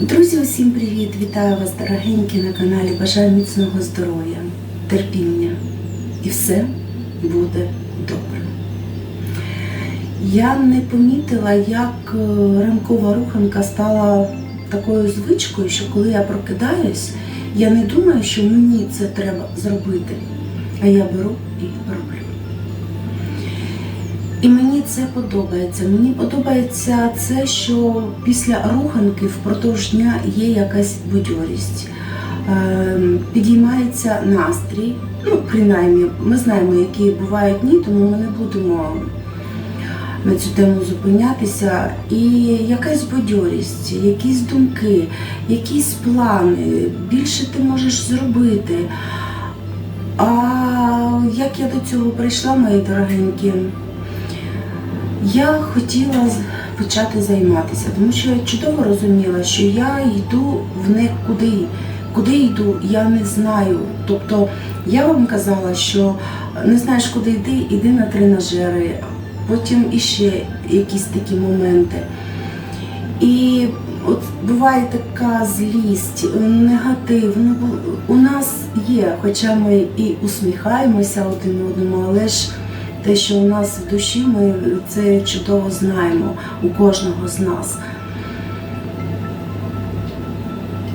Друзі, усім привіт! Вітаю вас, дорогенькі, на каналі. Бажаю міцного здоров'я, терпіння. І все буде добре. Я не помітила, як е, ранкова руханка стала такою звичкою, що коли я прокидаюсь, я не думаю, що мені це треба зробити, а я беру і роблю. І мені це подобається. Мені подобається це, що після руханки впродовж дня є якась будьорість. Ем, Підіймається настрій. Ну, принаймні, ми знаємо, які бувають дні, тому ми не будемо на цю тему зупинятися. І якась бадьорість, якісь думки, якісь плани, більше ти можеш зробити. А як я до цього прийшла, мої дорогенькі? Я хотіла почати займатися, тому що я чудово розуміла, що я йду в нікуди. Куди Куди йду, я не знаю. Тобто я вам казала, що не знаєш, куди йти, іди на тренажери, потім іще якісь такі моменти. І от буває така злість, негатив. Ну, у нас є, хоча ми і усміхаємося один одному, але ж те, що у нас в душі, ми це чудово знаємо у кожного з нас.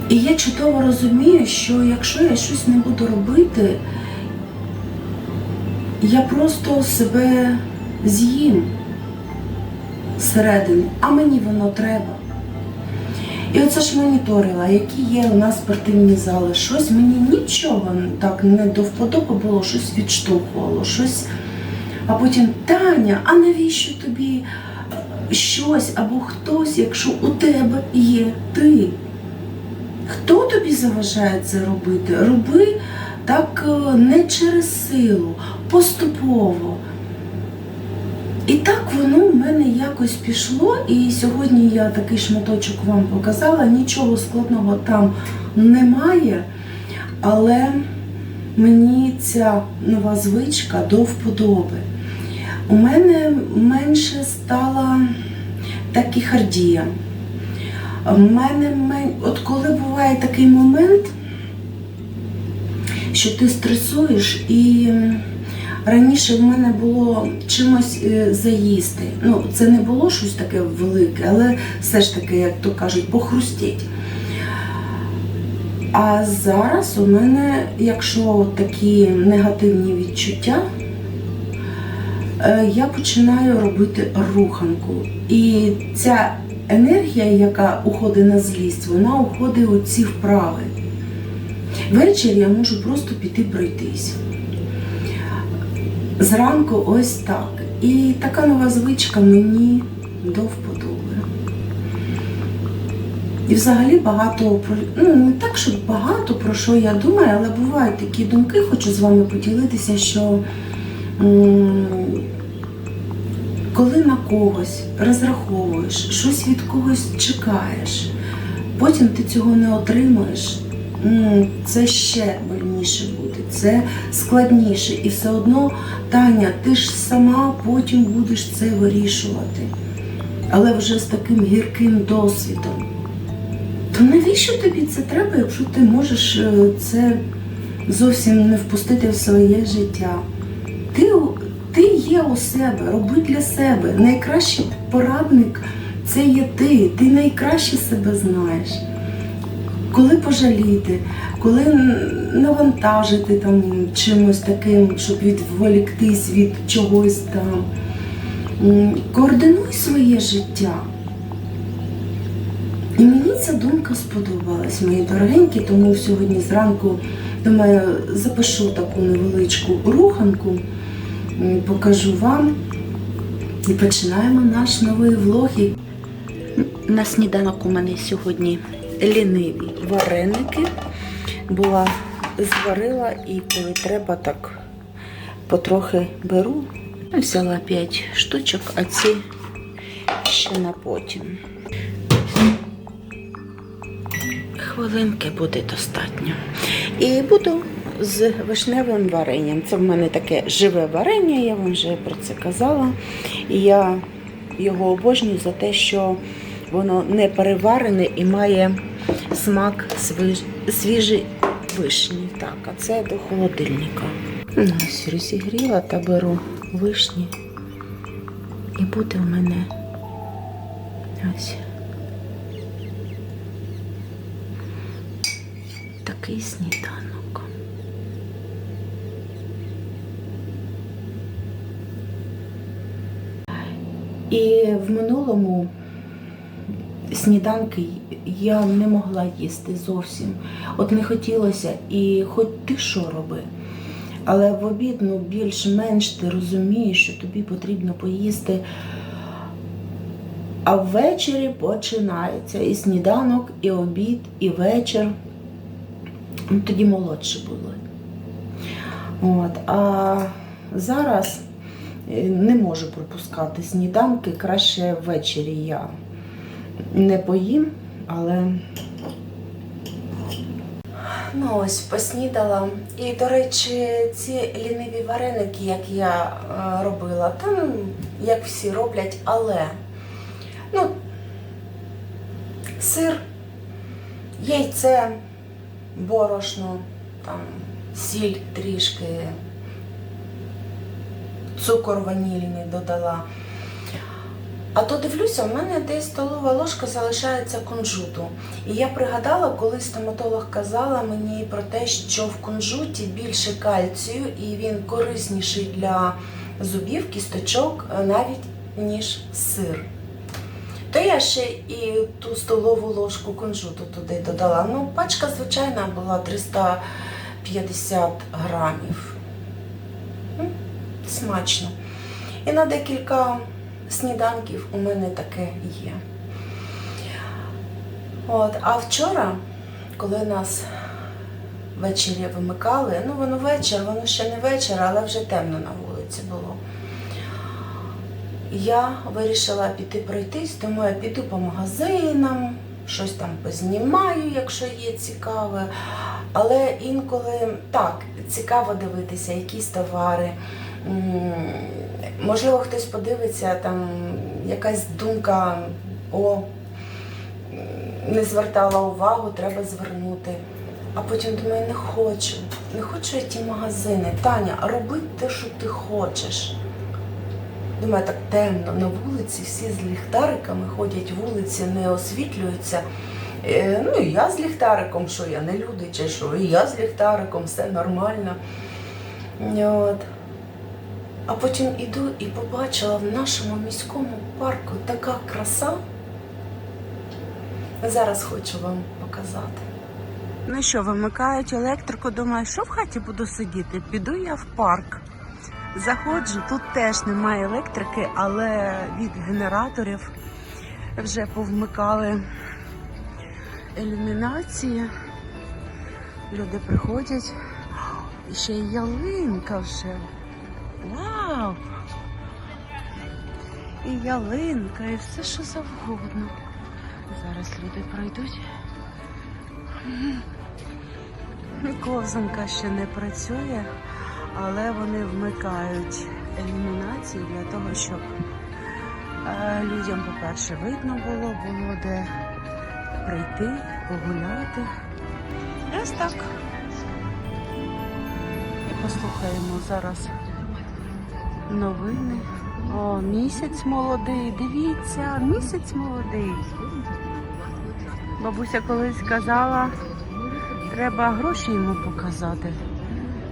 І я чудово розумію, що якщо я щось не буду робити, я просто себе з'їм зсередини, а мені воно треба. І оце ж моніторила, які є у нас спортивні зали. Щось мені нічого так не до вподоби було, щось відштовхувало, щось. А потім Таня, а навіщо тобі е, щось або хтось, якщо у тебе є ти? Хто тобі заважає це робити? Роби так е, не через силу, поступово. І так воно в мене якось пішло, і сьогодні я такий шматочок вам показала. Нічого складного там немає, але мені ця нова звичка до вподоби. У мене менше стала такіхардія. У мене от коли буває такий момент, що ти стресуєш і раніше в мене було чимось е, заїсти. Ну, це не було щось таке велике, але все ж таки, як то кажуть, похрустіть. А зараз у мене, якщо такі негативні відчуття, я починаю робити руханку. І ця енергія, яка уходить на злість, вона уходить у ці вправи. Ввечері я можу просто піти пройтись. Зранку ось так. І така нова звичка мені до вподоби. І взагалі багато про ну не так, що багато про що я думаю, але бувають такі думки, хочу з вами поділитися, що коли на когось розраховуєш, щось від когось чекаєш, потім ти цього не отримуєш, це ще больніше буде, це складніше. І все одно, Таня, ти ж сама потім будеш це вирішувати. Але вже з таким гірким досвідом. То навіщо тобі це треба, якщо ти можеш е, це зовсім не впустити в своє життя? Ти, ти є у себе, роби для себе. Найкращий порадник це є ти. Ти найкраще себе знаєш. Коли пожаліти, коли навантажити там чимось таким, щоб відволіктись від чогось там. Координуй своє життя. І мені ця думка сподобалась, мої дорогенькі, тому сьогодні зранку думаю, запишу таку невеличку руханку, покажу вам. І починаємо наш новий влог. На сніданок у мене сьогодні ліниві вареники. Була зварила і коли треба, так потрохи беру. Взяла 5 штучок, а ці ще на потім. Хвилинки буде достатньо. І буду з вишневим варенням. Це в мене таке живе варення, я вам вже про це казала. І я його обожнюю за те, що воно не переварене і має смак свіж... свіжий вишні. Так, а це до холодильника. Ну, Ось розігріла та беру вишні. І буде в мене ось такий сніданок. І в минулому сніданки я не могла їсти зовсім. От не хотілося, і хоч ти що роби. Але в обід ну, більш-менш ти розумієш, що тобі потрібно поїсти. А ввечері починається і сніданок, і обід, і вечір. Ну, тоді молодше були. От. А зараз не можу пропускати сніданки, краще ввечері я не поїм, але. Ну ось поснідала. І, до речі, ці ліниві вареники, як я е, робила, там як всі роблять, але ну, сир, яйце, борошно, там, сіль трішки, цукор ванільний додала. А то дивлюся, у мене десь столова ложка залишається кунжуту. І я пригадала, коли стоматолог казала мені про те, що в кунжуті більше кальцію і він корисніший для зубів, кісточок, е, навіть ніж сир. То я ще і ту столову ложку кунжуту туди додала. Ну, пачка звичайна була 350 грамів. Смачно. І на декілька сніданків у мене таке є. От, а вчора, коли нас ввечері вимикали, ну воно вечір, воно ще не вечір, але вже темно на вулиці було. Я вирішила піти пройтись, тому я піду по магазинам, щось там познімаю, якщо є цікаве. Але інколи так, цікаво дивитися, якісь товари. Можливо, хтось подивиться, там якась думка, о, не звертала увагу, треба звернути. А потім думаю, не хочу, не хочу я ті магазини. Таня, роби те, що ти хочеш. Думаю, так темно на вулиці, всі з ліхтариками ходять, вулиці не освітлюються. Е, ну і я з ліхтариком, що я не люди, чи що, і я з ліхтариком, все нормально. От. А потім іду і побачила в нашому міському парку така краса. Зараз хочу вам показати. Ну що, вимикають електрику, думаю, що в хаті буду сидіти? Піду я в парк. Заходжу, тут теж немає електрики, але від генераторів вже повмикали ілюмінації. Люди приходять. І ще й ялинка вже. Вау! І ялинка, і все, що завгодно. Зараз люди пройдуть. Ковзанка ще не працює, але вони вмикають ілюмінацію для того, щоб е, людям, по-перше, видно було, було де прийти, погуляти. Ось так. І послухаємо зараз новини. О, місяць молодий. Дивіться, місяць молодий. Бабуся колись казала, треба гроші йому показати,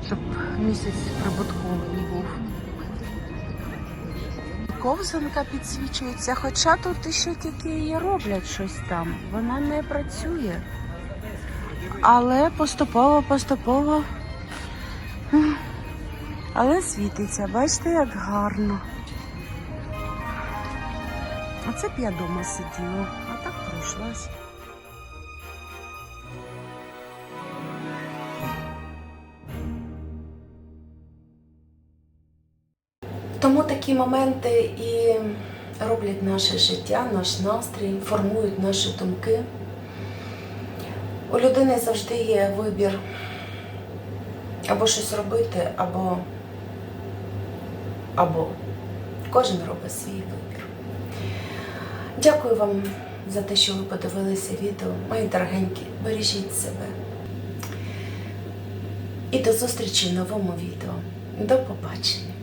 щоб місяць прибутковий був. Ковзанка підсвічується, хоча тут ще тільки і роблять щось там. Вона не працює. Але поступово, поступово. м, Але світиться, бачите, як гарно. Оце б я дома сиділа, а так пройшлась. Тому такі моменти і роблять наше життя, наш настрій, формують наші думки. У людини завжди є вибір або щось робити, або, або кожен робить свій вибір. Дякую вам за те, що ви подивилися відео. Мої дорогенькі, бережіть себе. І до зустрічі в новому відео. До побачення!